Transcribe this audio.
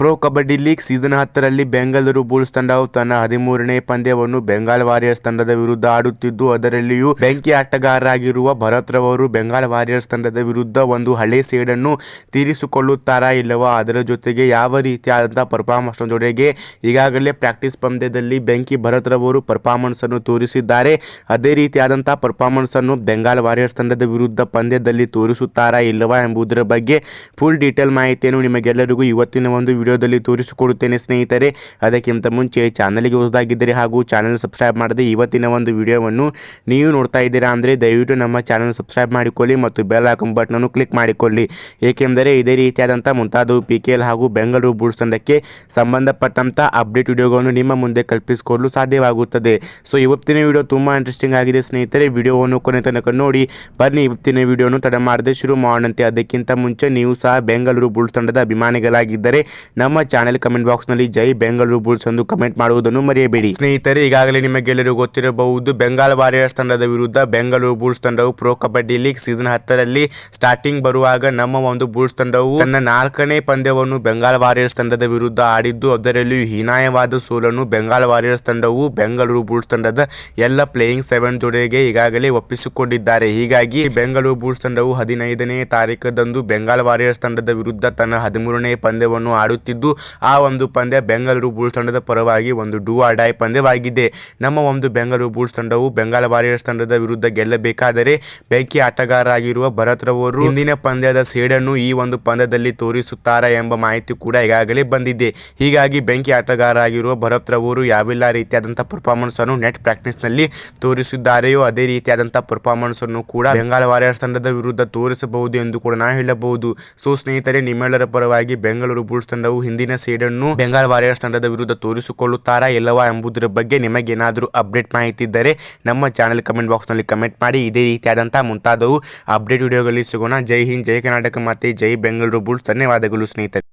Pro kabaddi league season ಹತ್ತರಲ್ಲಿ Bengaluru Bulls ತಂಡವು ತನ್ನ ಹದಿಮೂರನೇ ಪಂದ್ಯವನ್ನು ಬೆಂಗಾಲ್ ವಾರಿಯರ್ಸ್ ತಂಡದ ವಿರುದ್ಧ ಆಡುತ್ತಿದ್ದು, ಅದರಲ್ಲಿಯೂ ಬೆಂಕಿ ಆಟಗಾರರಾಗಿರುವ ಭರತ್ ರವರು ಬೆಂಗಾಲ್ ವಾರಿಯರ್ಸ್ ತಂಡದ ವಿರುದ್ಧ ಒಂದು ಹಳೆ ಸೇಡನ್ನು ತೀರಿಸಿಕೊಳ್ಳುತ್ತಾರಾ ಇಲ್ಲವಾ, ಅದರ ಜೊತೆಗೆ ಯಾವ ರೀತಿಯಾದಂತಹ ಪರ್ಫಾರ್ಮೆನ್ಸ್ ಜೊತೆಗೆ ಈಗಾಗಲೇ ಪ್ರಾಕ್ಟೀಸ್ ಪಂದ್ಯದಲ್ಲಿ ಬೆಂಕಿ ಭರತ್ ರವರು ಪರ್ಫಾರ್ಮೆನ್ಸ್ ಅನ್ನು ತೋರಿಸಿದ್ದಾರೆ, ಅದೇ ರೀತಿಯಾದಂತಹ ಪರ್ಫಾರ್ಮೆನ್ಸ್ ಅನ್ನು ಬೆಂಗಾಲ್ ವಾರಿಯರ್ಸ್ ತಂಡದ ವಿರುದ್ಧ ಪಂದ್ಯದಲ್ಲಿ ತೋರಿಸುತ್ತಾರಾ ಇಲ್ಲವಾ ಎಂಬುದರ ಬಗ್ಗೆ ಫುಲ್ ಡೀಟೇಲ್ ಮಾಹಿತಿಯನ್ನು ನಿಮಗೆಲ್ಲರಿಗೂ ಇವತ್ತಿನ ಒಂದು ವಿಡಿಯೋದಲ್ಲಿ ತೋರಿಸಿಕೊಡುತ್ತೇನೆ ಸ್ನೇಹಿತರೆ. ಅದಕ್ಕಿಂತ ಮುಂಚೆ ಚಾನಲ್ಗೆ ಹೊಸದಾಗಿದ್ದರೆ ಹಾಗೂ ಚಾನಲ್ ಸಬ್ಸ್ಕ್ರೈಬ್ ಮಾಡದೆ ಇವತ್ತಿನ ಒಂದು ವಿಡಿಯೋವನ್ನು ನೀವು ನೋಡ್ತಾ ಇದ್ದೀರಾ ಅಂದರೆ ದಯವಿಟ್ಟು ನಮ್ಮ ಚಾನಲ್ ಸಬ್ಸ್ಕ್ರೈಬ್ ಮಾಡಿಕೊಳ್ಳಿ ಮತ್ತು ಬೆಲ್ ಐಕಾನ್ ಬಟನನ್ನು ಕ್ಲಿಕ್ ಮಾಡಿಕೊಳ್ಳಿ. ಏಕೆಂದರೆ ಇದೇ ರೀತಿಯಾದಂಥ ಮುಂತಾದವು ಪಿ ಕೆ ಎಲ್ ಹಾಗೂ ಬೆಂಗಳೂರು ಬುಲ್ಸ್ ತಂಡಕ್ಕೆ ಸಂಬಂಧಪಟ್ಟಂಥ ಅಪ್ಡೇಟ್ ವಿಡಿಯೋಗಳನ್ನು ನಿಮ್ಮ ಮುಂದೆ ಕಲ್ಪಿಸಿಕೊಳ್ಳಲು ಸಾಧ್ಯವಾಗುತ್ತದೆ. ಸೊ, ಇವತ್ತಿನ ವಿಡಿಯೋ ತುಂಬ ಇಂಟ್ರೆಸ್ಟಿಂಗ್ ಆಗಿದೆ ಸ್ನೇಹಿತರೆ. ವಿಡಿಯೋವನ್ನು ಕೊನೆ ತನಕ ನೋಡಿ, ಬನ್ನಿ ಇವತ್ತಿನ ವಿಡಿಯೋನು ತಡ ಮಾಡದೆ ಶುರು ಮಾಡೋಣಂತೆ. ಅದಕ್ಕಿಂತ ಮುಂಚೆ ನೀವು ಸಹ ಬೆಂಗಳೂರು ಬುಲ್ಸ್ ತಂಡದ ಅಭಿಮಾನಿಗಳಾಗಿದ್ದರೆ ನಮ್ಮ ಚಾನೆಲ್ ಕಮೆಂಟ್ ಬಾಕ್ಸ್ನಲ್ಲಿ ಜೈ ಬೆಂಗಳೂರು ಬುಲ್ಸ್ ಎಂದು ಕಮೆಂಟ್ ಮಾಡುವುದನ್ನು ಮರೆಯಬೇಡಿ. ಸ್ನೇಹಿತರೆ, ಈಗಾಗಲೇ ನಿಮಗೆಲ್ಲರೂ ಗೊತ್ತಿರಬಹುದು ಬೆಂಗಾಲ್ ವಾರಿಯರ್ಸ್ ತಂಡದ ವಿರುದ್ಧ ಬೆಂಗಳೂರು ಬುಲ್ಸ್ ತಂಡವು ಪ್ರೊ ಕಬಡ್ಡಿ ಲೀಗ್ ಸೀಸನ್ ಹತ್ತರಲ್ಲಿ ಸ್ಟಾರ್ಟಿಂಗ್ ಬರುವಾಗ ನಮ್ಮ ಒಂದು ಬುಲ್ಸ್ ತಂಡವು ತನ್ನ ನಾಲ್ಕನೇ ಪಂದ್ಯವನ್ನು ಬೆಂಗಾಲ್ ವಾರಿಯರ್ಸ್ ತಂಡದ ವಿರುದ್ಧ ಆಡಿದ್ದು, ಅದರಲ್ಲಿಯೂ ಹೀನಾಯವಾದ ಸೋಲನ್ನು ಬೆಂಗಾಲ್ ವಾರಿಯರ್ಸ್ ತಂಡವು ಬೆಂಗಳೂರು ಬುಲ್ಸ್ ತಂಡದ ಎಲ್ಲ ಪ್ಲೇಯಿಂಗ್ ಸೆವೆನ್ ಜೊತೆಗೆ ಈಗಾಗಲೇ ಒಪ್ಪಿಸಿಕೊಂಡಿದ್ದಾರೆ. ಹೀಗಾಗಿ ಬೆಂಗಳೂರು ಬುಲ್ಸ್ ತಂಡವು ಹದಿನೈದನೇ ತಾರೀಕದಂದು ಬೆಂಗಾಲ್ ವಾರಿಯರ್ಸ್ ತಂಡದ ವಿರುದ್ಧ ತನ್ನ ಹದಿಮೂರನೇ ಪಂದ್ಯವನ್ನು ಆಡುತ್ತಿದ್ದು ಆ ಒಂದು ಪಂದ್ಯ ಬೆಂಗಳೂರು ಬುಲ್ಸ್ ತಂಡದ ಪರವಾಗಿ ಒಂದು ಡೂ ಡೈ ಪಂದ್ಯವಾಗಿದೆ. ನಮ್ಮ ಒಂದು ಬೆಂಗಳೂರು ಬುಲ್ಸ್ ತಂಡವು ಬೆಂಗಾಲ ವಾರಿಯರ್ಸ್ ತಂಡದ ವಿರುದ್ಧ ಗೆಲ್ಲಬೇಕಾದರೆ ಬೆಂಕಿ ಆಟಗಾರರಾಗಿರುವ ಭರತ್ ರವರು ಹಿಂದಿನ ಪಂದ್ಯದ ಸೇಡನ್ನು ಈ ಒಂದು ಪಂದ್ಯದಲ್ಲಿ ತೋರಿಸುತ್ತಾರೆ ಎಂಬ ಮಾಹಿತಿ ಕೂಡ ಈಗಾಗಲೇ ಬಂದಿದೆ. ಹೀಗಾಗಿ ಬೆಂಕಿ ಆಟಗಾರರಾಗಿರುವ ಭರತ್ ರವರು ಯಾವೆಲ್ಲ ರೀತಿಯಾದಂಥ ಪರ್ಫಾರ್ಮೆನ್ಸ್ ಅನ್ನು ನೆಟ್ ಪ್ರಾಕ್ಟೀಸ್ನಲ್ಲಿ ತೋರಿಸಿದ್ದಾರೆಯೋ ಅದೇ ರೀತಿಯಾದಂಥ ಪರ್ಫಾರ್ಮೆನ್ಸ್ ಅನ್ನು ಕೂಡ ಬೆಂಗಾಲ ವಾರಿಯರ್ಸ್ ತಂಡದ ವಿರುದ್ಧ ತೋರಿಸಬಹುದು ಎಂದು ಕೂಡ ನಾವು ಹೇಳಬಹುದು. ಸೊ ಸ್ನೇಹಿತರೆ, ನಿಮ್ಮೆಲ್ಲರ ಪರವಾಗಿ ಬೆಂಗಳೂರು ಬುಲ್ಸ್ ತಂಡವು ಹಿಂದಿನ ಸೇಡನ್ನು ಬೆಂಗಾಲ್ ವಾರಿಯರ್ಸ್ ತಂಡದ ವಿರುದ್ಧ ತೋರಿಸಿಕೊಳ್ಳುತ್ತಾರಾ ಇಲ್ಲವಾ ಎಂಬುದರ ಬಗ್ಗೆ ನಿಮಗೇನಾದರೂ ಅಪ್ಡೇಟ್ ಮಾಹಿತಿ ಇದ್ದರೆ ನಮ್ಮ ಚಾನಲ್ ಕಮೆಂಟ್ ಬಾಕ್ಸ್ನಲ್ಲಿ ಕಮೆಂಟ್ ಮಾಡಿ. ಇದೇ ರೀತಿಯಾದಂಥ ಮುಂತಾದವು ಅಪ್ಡೇಟ್ ವಿಡಿಯೋಗಳಲ್ಲಿ ಸಿಗೋಣ. ಜೈ ಹಿಂದ್, ಜೈ ಕರ್ನಾಟಕ ಮತ್ತೆ ಜೈ ಬೆಂಗಳೂರು ಬುಲ್ಸ್. ಧನ್ಯವಾದಗಳು ಸ್ನೇಹಿತರೆ.